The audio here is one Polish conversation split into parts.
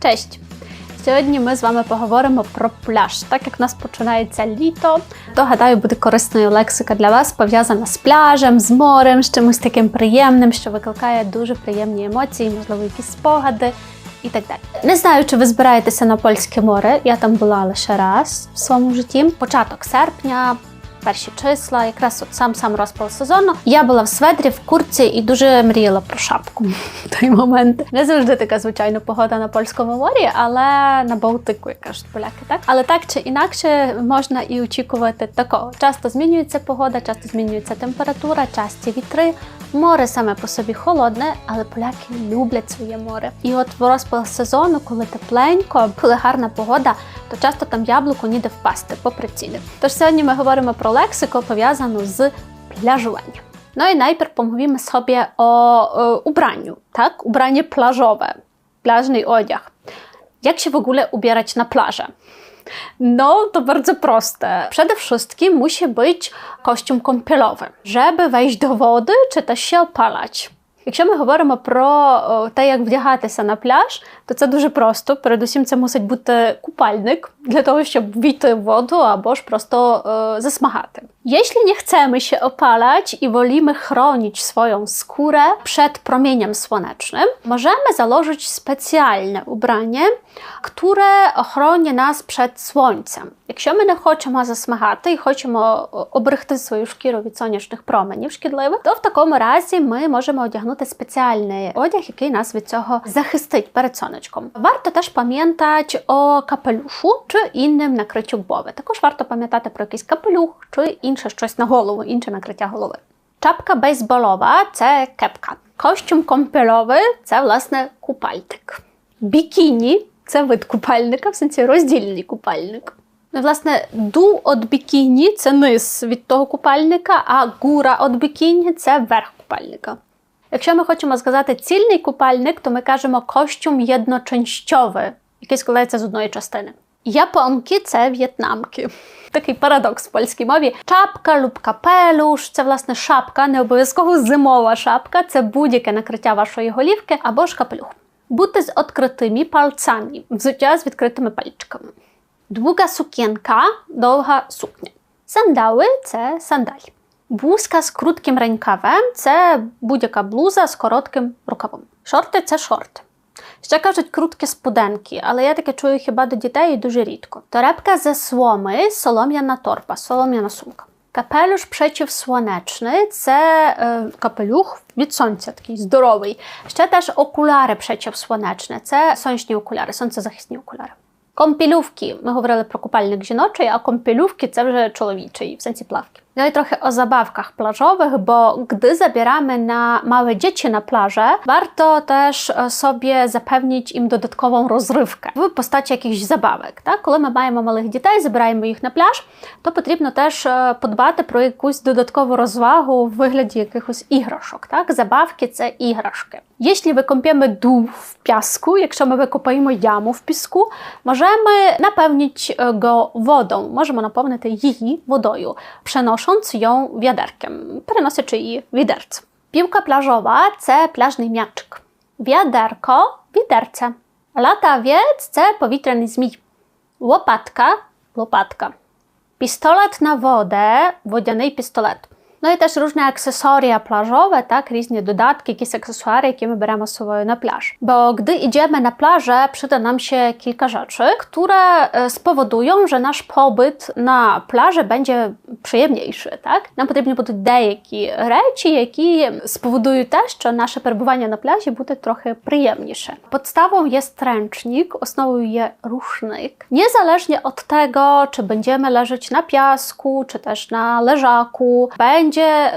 Cześć! Сьогодні ми з вами поговоримо про пляж. Так як в нас починається літо, то гадаю, буде корисною лексика для вас пов'язана з пляжем, з морем, з чимось таким приємним, що викликає дуже приємні емоції, можливо, якісь спогади і так далі. Не знаю, чи ви збираєтеся на польське море. Я там була лише раз в своєму житті. Початок серпня. Перші числа, якраз от сам сам розпал сезону. Я була в сведрі, в курці і дуже мріяла про шапку в той момент. Не завжди така звичайно погода на польському морі, але на Балтику, як кажуть поляки, так але так чи інакше можна і очікувати такого. Часто змінюється погода, часто змінюється температура, часті вітри. Море саме по собі холодне, але поляки люблять своє море. І от в розпал сезону, коли тепленько, коли гарна погода, то часто там яблуку ніде впасти попри ціни. Тож сьогодні ми говоримо про лексику, пов'язану з plażowaniem. No i najpierw pomówimy sobie o, o ubraniu, tak? Ubranie plażowe, plażny odziag. Jak się w ogóle ubierać na plażę? No, to bardzo proste. Przede wszystkim musi być kostium kąpielowy, żeby wejść do wody чи też się opalać. Якщо ми говоримо про о, те, як вдягатися на пляж, то це дуже просто. Передусім, це мусить бути купальник для того, щоб війти в воду або ж просто e, zasmagати. Jeśli nie chcemy się opalać i wolimy chronić swoją skórę przed promieniem słonecznym, możemy założyć specjalne ubranie, które ochroni nas przed słońcem. Якщо ми не хочемо засмагати і хочемо оберегти свою шкіру від сонячних променів шкідливих, то в такому разі ми можемо одягнути спеціальний одяг, який нас від цього захистить перед сонечком. Варто теж пам'ятати о капелюшу чи інним накриттю głowy. Також варто пам'ятати про якийсь капелюх чи інше щось на голову, інше накриття голови. Czapka bejsbolowa це кепка. Костюм компельовий це власне купальник. Бікіні це вид купальника, в сенсі роздільний купальник. Ну, власне, ду від бікіні це низ від того купальника, а гура від бікіні це верх купальника. Якщо ми хочемо сказати цільний купальник, то ми кажемо костюм єдноченщовий, який складається з одної частини. Японки це в'єтнамки. Такий парадокс в польській мові. Чапка луб капелюш це власне шапка, не обов'язково зимова шапка, це будь-яке накриття вашої голівки або ж капелюх. Бути з відкритими пальцями, взуття з відкритими пальчиками. Długa sukienka, довга сукня. Сандаły це сандаль. Блузка з коротким ренкавем це будь-яка блуза з коротким рукавом. Шорти це шорти. Ще кажуть круткі спуденки, але я таке чую хіба до дітей і дуже рідко. Торепка ze słomy, солом'яна торба, солом'яна сумка. Капелюш przeciwsłoneczny – це е, капелюх від сонця, такий здоровий. Ще теж окуляри przeciwsłoneczne – це сонячні окуляри, сонцезахисні окуляри. Компілювки. Ми говорили про купальник жіночий, а компілювки це вже чоловічий, в сенсі плавки. No i trochę o zabawkach plażowych, bo gdy zabieramy na małe dzieci na plażę, warto też sobie zapewnić im dodatkową rozrywkę w postaci jakichś zabawek. Так? Коли ми маємо малих дітей, забираємо їх на пляж, то потрібно теж подбати про якусь додаткову розвагу в вигляді якихось іграшок. Так? Забавки це іграшки. Jeśli wykąpiemy dół w piasku, якщо ми викопаємо яму в піску, możemy napełnić go wodą. Możemy napełnić її водою, podnosząc ją wiaderkiem. Prenosy, czyli widerc. Piłka plażowa C. Plażny miaczek. Wiaderko widerce. Latawiec C. Powitren zmij. Łopatka, łopatka. Pistolet na wodę, wodzianej pistolet. No i też różne akcesoria plażowe, tak, różne dodatki, jakieś akcesoria, jakie my bieramy z sobą na plaż. Bo gdy idziemy na plażę, przyda nam się kilka rzeczy, które e, spowodują, że nasz pobyt na plaży będzie przyjemniejszy, tak? Nam potrzebne będą dejaki rzeczy, jakie spowodują też, że nasze przebywanie na plaży będzie trochę przyjemniejsze. Podstawą jest ręcznik, osnową je rusznik. Niezależnie od tego, czy będziemy leżeć na piasku, czy też na leżaku, będzie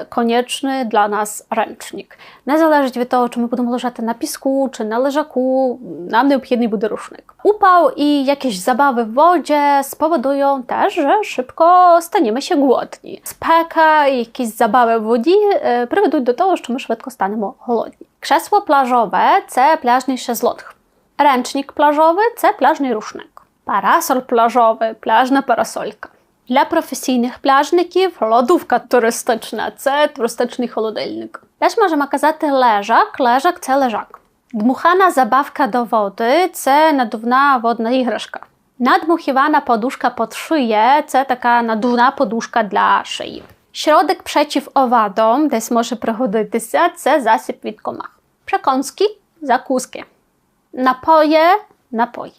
konieczny dla nas ręcznik. Незалежить від того, чи ми будемо лежати на піску чи на лежаку, нам необхідний буде рушник. Upał i jakieś zabawy w wodzie spowodują też, że szybko staniemy się głodni. Speka i jakieś zabawy w woді е, приведуть до того, що ми швидко станемо голодні. Кrzesło plażowe – це пляжний шезлонг. Ręcznik plażowy – це пляжний рушник. Парасоль plażowy – пляжна парасолька. Для професійних пляжників лодówka туристична це туристичний холодильник. Теж можемо казати лежак. Лежак це лежак. Dmuchana zabawka do wody це надувна водна іграшка. Надмухівана подушка pod szyję це така надувна подушка для шиї. Środek przeciw owadom, десь може пригодитися, це засіб від комах. Przekąski, закуски. Напоє, напої.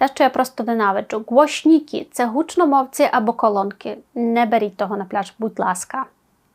Те, що я просто ненавиджу. Głośniki – це гучномовці або колонки. Не беріть того на пляж, будь ласка.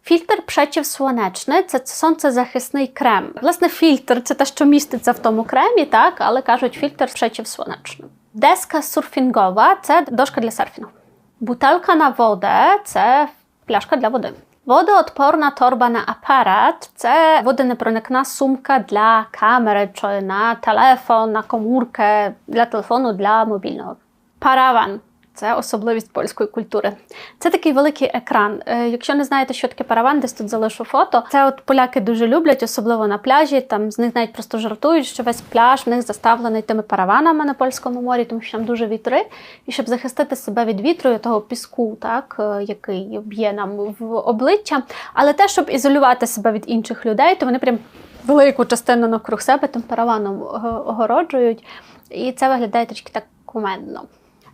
Фільтр przeciwsłoneczny – це сонцезахисний крем. Власне, фільтр це те, що міститься в тому кремі, так, але кажуть фільтр przeciwsłoneczny. Деска сурфінгова це дошка для серфінгу. Бутелка на воdę це пляшка для води. Водоодпорна торба на апарат це водонепроникна сумка для камери чи на телефон, на комурkę, для телефону, для мобільного. Параван це особливість польської культури. Це такий великий екран. Е, Якщо не знаєте, що таке параван, десь тут залишу фото. Це от поляки дуже люблять, особливо на пляжі. Там з них навіть просто жартують, що весь пляж в них заставлений тими параванами на польському морі, тому що там дуже вітри. І щоб захистити себе від вітру і того піску, так е, який б'є нам в обличчя, але те, щоб ізолювати себе від інших людей, то вони прям велику частину навкруг себе тим параваном е, огороджують. І це виглядає трішки так кумедно.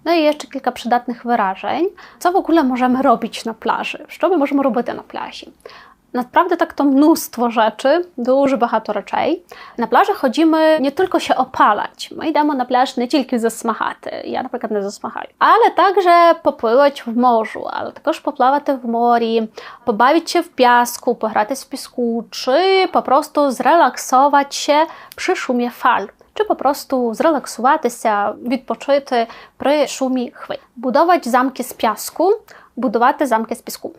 No i jeszcze kilka przydatnych wyrażeń. Co w ogóle możemy robić na plaży? Що ми можемо робити на пляжі? Naprawdę tak to mnóstwo rzeczy, дуже багато речей. На пляży chodzimy nie tylko się opalać. Ми йдемо на пляж не тільки засмагати. Я, наприклад, не засмагаю. Але також попливати в морzu, але також поплавати в морі, побавитися в пяску, погратись в піску, чи по prostu zrelaksować się przy szumie fal czy po prostu zrelaksуватися, відпочити при шумі хвиль. Будувати замки з пяску, будувати замки з піску.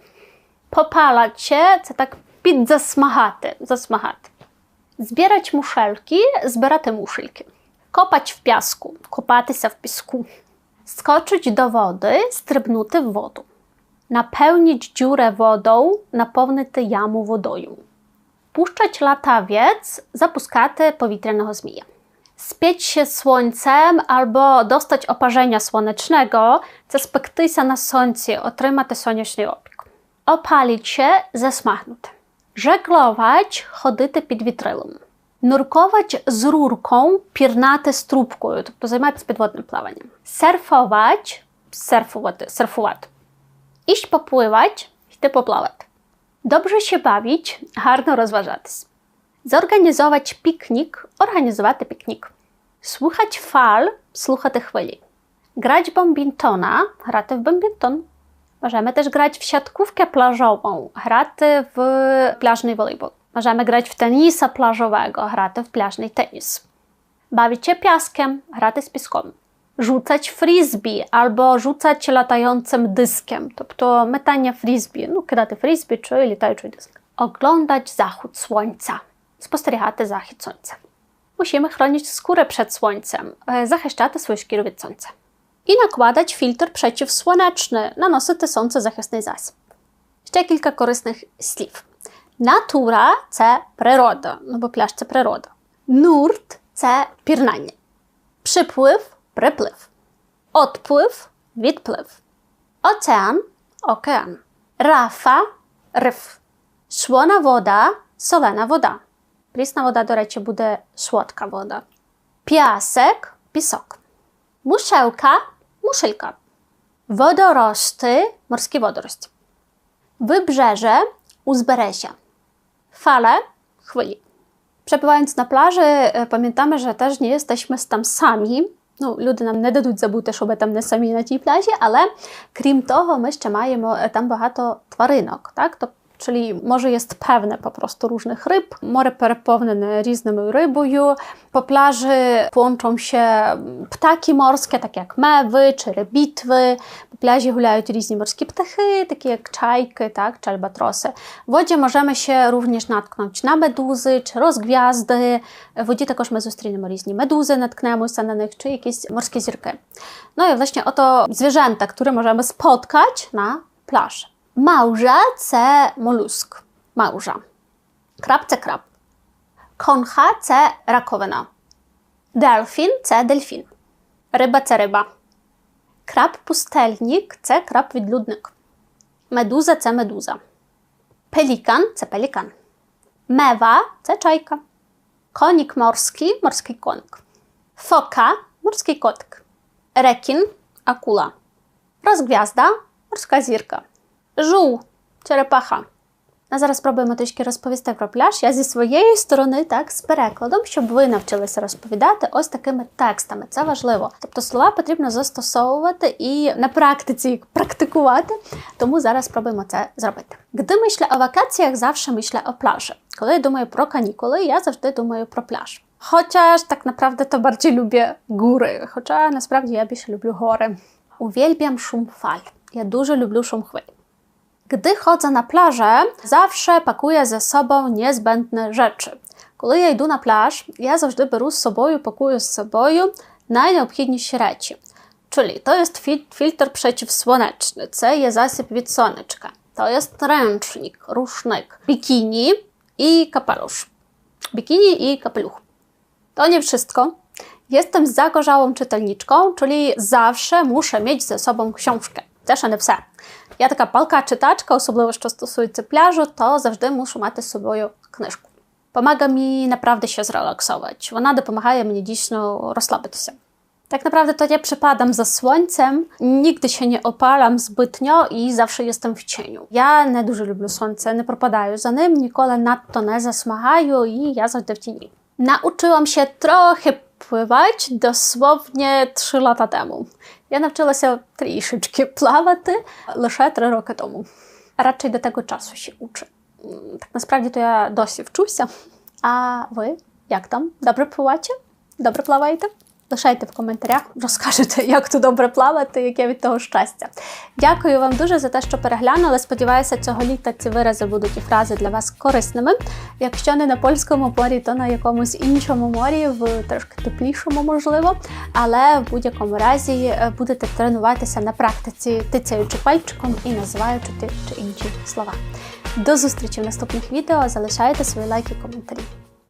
Попалać się – це так підзасмагати, засмагати. Збирати мушельки – збирати мушельки. Kopać w piasku – kopatися w piasku. Skoczyć do wody – sтрибнути w wodę. Napełnić dziurę wodą – napełnити яму водою. Puszczać latawiec – zapuskати powietrzanego zmija spieć się słońcem albo dostać oparzenia słonecznego, zaspektuj się na słońcu, otrzymać słoneczny opiek. Opalić się, zasmachnąć. Żeglować, chodyty pod witrylem. Nurkować z rurką, piernate z trubką, to zajmować się podwodnym plawaniem. Surfować, surfować, surfować. Iść popływać, iść popływać. Dobrze się bawić, harno rozważać. Zorganizować piknik, organizować piknik. Słuchać fal, słuchać chwili. Grać bombintona, grać w bombinton. Możemy też grać w siatkówkę plażową, grać w plażny volejbol. Możemy grać w tenisa plażowego, grać w plażny tenis. Bawić się piaskiem, grać z piaskiem. Rzucać frisbee albo rzucać latającym dyskiem, to metanie frisbee, no kidати frisbee czy latający dysk. Oglądać zachód słońca спостерігати захід сонця. Musimy chronić skórę przed słońcem, захищати свою шкіру від сонця. І накладać фільтр przeciwsłoneczny, наносити сонцезахисний засіб. Ще кілька корисних слів. Натура це природа, ну бо пляж це природа. Нурт це пірнання. Przypływ приплив. Odpływ відплив. Ocean океан. Рафа риф. Słona woda, solena woda. Прісна вода, до речі, буде солодка вода. Піасек пісок. Мушелка мушелька. Водорости морські водорості. Wybrzeże узбережжя. Fale chwili. Przebywając na plaży, pamiętamy, że też nie jesteśmy tam sami. Ну, люди нам не дадуть забути, що ми там не самі на тій пляжі, але крім того, ми ще маємо там багато тваринок. Так? Тобто czyli morze jest pewne po prostu różnych ryb, morze przepełnione różną rybą. Po plaży łączą się ptaki morskie, takie jak mewy czy rybitwy. Po plaży gulają różne morskie ptachy, takie jak czajki tak, czy albatrosy. W wodzie możemy się również natknąć na meduzy czy rozgwiazdy. W wodzie także my zostrzymy różne meduzy, natknęmy się na nich, czy jakieś morskie zirki. No i właśnie oto zwierzęta, które możemy spotkać na plaży małża C. Molusk. Małża. Krab C. Krab. Koncha C. Rakowena. Delfin C. Delfin. Ryba C. Ryba. Krab pustelnik C. Krab widludnik. Meduza C. Meduza. Pelikan C. Pelikan. Mewa C. Czajka. Konik morski Morski konik. Foka Morski kotek. Rekin Akula. Rozgwiazda Morska zirka. Жул, черепаха. А зараз спробуємо трішки розповісти про пляж. Я зі своєї сторони, так, з перекладом, щоб ви навчилися розповідати ось такими текстами. Це важливо. Тобто слова потрібно застосовувати і на практиці їх практикувати. Тому зараз спробуємо це зробити. Gdy myślę o wakacjach, zawsze myślę o plaży. Коли я думаю про канікули, я завжди думаю про пляж. Chociaż tak naprawdę to bardziej lubię góry, хоча насправді я більше люблю гори. Uwielbiam szum fal. Ja дуже люблю шум хвиль. Gdy chodzę na plażę, zawsze pakuję ze sobą niezbędne rzeczy. Коли я йду на пляж, я завжди беру з собою, пакую з собою найнеобхідніші речі. Czyli to jest fil- filtr przeciwsłoneczny, це є засіб від сонечка. To jest ręcznik, rusznik, bikini i kapelusz. Bikini i kapeluch. To nie wszystko. Jestem zagorzałą czytelniczką, czyli zawsze muszę mieć ze sobą książkę. Теж не все. Я така палка читачка, особливо що стосується пляжу, то завжди мушу мати з собою книжку. Помага мені naprawdę się zrelaksować. Вона допомагає мені дійсно розслабитися. Tak naprawdę to nie przepadam za słońcem, nigdy się nie opalam zbytnio i zawsze jestem w cieniu. Ja не дуже люблю сонце, не пропадаю за ним, ніколи надто не засмагаю і я завжди в тіні. Nauczyłam się trochę pływać dosłownie 3 lata temu. Ja nauczyła się troszeczkę плавати лише 3 роки тому. Raczej do tego czasu się uczy. Tak naprawdę to ja dosyć wczuся. A wy, jak tam? Dobrze pływacie? Добре плаваєте? Лишайте в коментарях, розкажете, як тут добре плавати, яке від того щастя. Дякую вам дуже за те, що переглянули. Сподіваюся, цього літа ці вирази будуть і фрази для вас корисними. Якщо не на польському морі, то на якомусь іншому морі, в трошки теплішому, можливо. Але в будь-якому разі е, будете тренуватися на практиці, тицяючи пальчиком і називаючи ті чи інші слова. До зустрічі в наступних відео. Залишайте свої лайки, коментарі.